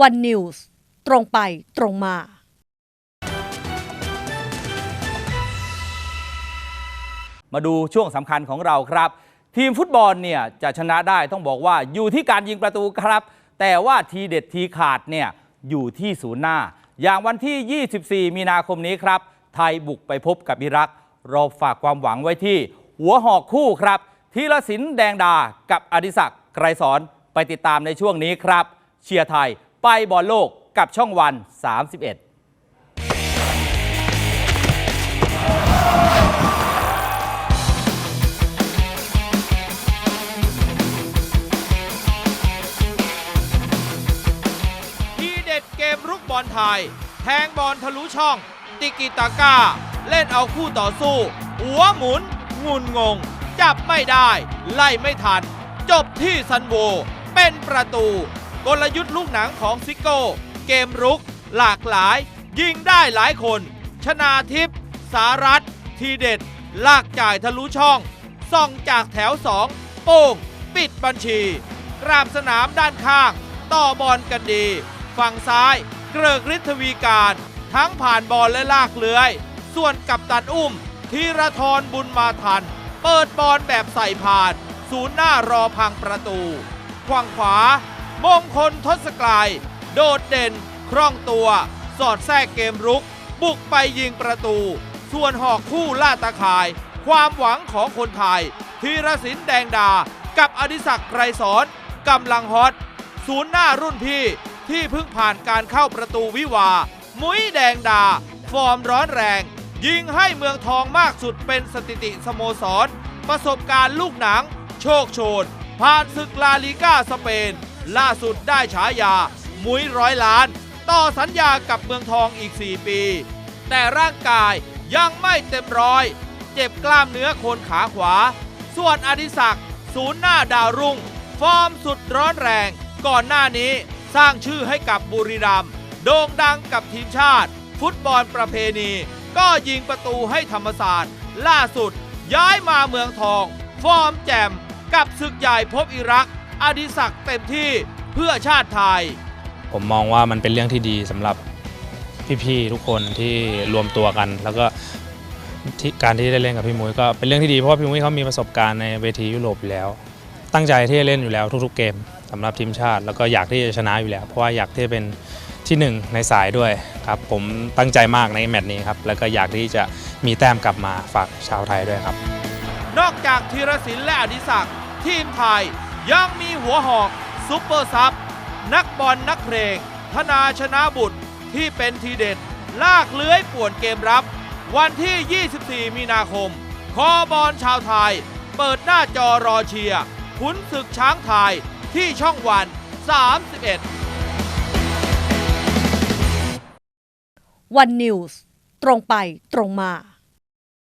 วันนิวส์ตรงไปตรงมา มาดูช่วงสำคัญของเราครับ ทีมฟุตบอลเนี่ยจะชนะได้ต้องบอกว่าอยู่ที่การยิงประตูครับ แต่ว่าทีเด็ดทีขาดเนี่ยอยู่ที่ศูนย์หน้า อย่างวันที่ 24 มีนาคมนี้ครับ ไทยบุกไปพบกับอิรักเราฝากความหวังไว้ที่ หัวหอกคู่ครับธีรศิลป์แดงดากับอดิศักดิ์ไกรสอนไปติดตามในช่วงนี้ครับ เชียร์ไทย ไปบอลโลกกับช่องวัน 31ทีเด็ดเกมรุกบอลไทย แทงบอลทะลุช่อง ติกิตาก้า เล่นเอาคู่ต่อสู้ หัวหมุน งุนงง จับไม่ได้ ไล่ไม่ทัน จบที่ซันโว เป็นประตู กลยุทธ์ลูกหนังของซิโก้ เกมรุก หลากหลาย ยิงได้หลายคน ชนาทิพย์สารัตทีเด็ด ลากจ่ายทะลุช่อง ส่องจากแถวสองโป้ง ปิดบัญชี กราบสนามด้านข้าง ต่อบอลกันดี ฝั่งซ้าย เกริกฤทธวีการ ทั้งผ่านบอลและลากเลื้อย ส่วนกับตันอุ้มธีรทรบุญมาทัน เปิดบอลแบบใส่ผ่าน ศูนย์หน้ารอพังประตูขวางขวา มงคลทศกลาย โดดเด่น คล่องตัว สอดแทรกเกมรุก บุกไปยิงประตู ส่วนหอกคู่ล่าตาข่าย ความหวังของคนไทยธีรศิลป์แดงดา กับอดิศักดิ์ไกรสอนกำลังฮอตศูนย์หน้ารุ่นพี่ที่เพิ่งผ่านการเข้าประตูวิวา มุ้ยแดงดา ฟอร์มร้อนแรง ยิงให้เมืองทองมากสุดเป็นสถิติสโมสร ประสบการณ์ลูกหนัง โชคโชน ผ่านศึกลาลิก้าสเปน ล่าสุดได้ฉายา มุ้ยร้อยล้าน ต่อสัญญากับเมืองทองอีก 4 ปี แต่ร่างกายยังไม่เต็มร้อย เจ็บกล้ามเนื้อโคนขาขวา ส่วนอดิศักดิ์ศูนย์หน้าดาวรุ่ง ฟอร์มสุดร้อนแรง ก่อนหน้านี้สร้างชื่อให้กับบุรีรัมย์โด่งดังกับทีมชาติ ฟุตบอลประเพณี ก็ยิงประตูให้ธรรมศาสตร์ ล่าสุดย้ายมาเมืองทอง ฟอร์มแจ่มกับศึกใหญ่พบอิรัก อดิศักดิ์เต็มที่เพื่อชาติไทย ผมมองว่ามันเป็นเรื่องที่ดีสำหรับพี่ๆทุกคนที่รวมตัวกัน แล้วก็ที่การที่ได้เล่นกับพี่มุ้ยก็เป็นเรื่องที่ดีเพราะว่าพี่มุ้ยเขามีประสบการณ์ในเวทียุโรปอยู่แล้ว ตั้งใจที่จะเล่นอยู่แล้วทุกๆเกมสำหรับทีมชาติ แล้วก็อยากที่จะชนะอยู่แล้ว เพราะว่าอยากที่จะเป็นที่หนึ่งในสายด้วยครับผมตั้งใจมากในแมตช์นี้ครับแล้วก็อยากที่จะมีแต้มกลับมาฝากชาวไทยด้วยครับ นอกจากธีรศิลป์และอดิศักดิ์ทีมไทย ยังมีหัวหอกซุปเปอร์ซับนักบอลนักเพลง ธนาชนะบุตรที่เป็นทีเด็ด ลากเลื้อยป่วนเกมรับ วันที่ 24 มีนาคม คอบอลชาวไทย เปิดหน้าจอรอเชียร์ขุนศึกช้างไทยที่ช่องวัน 31 วันนิวส์ตรงไปตรงมา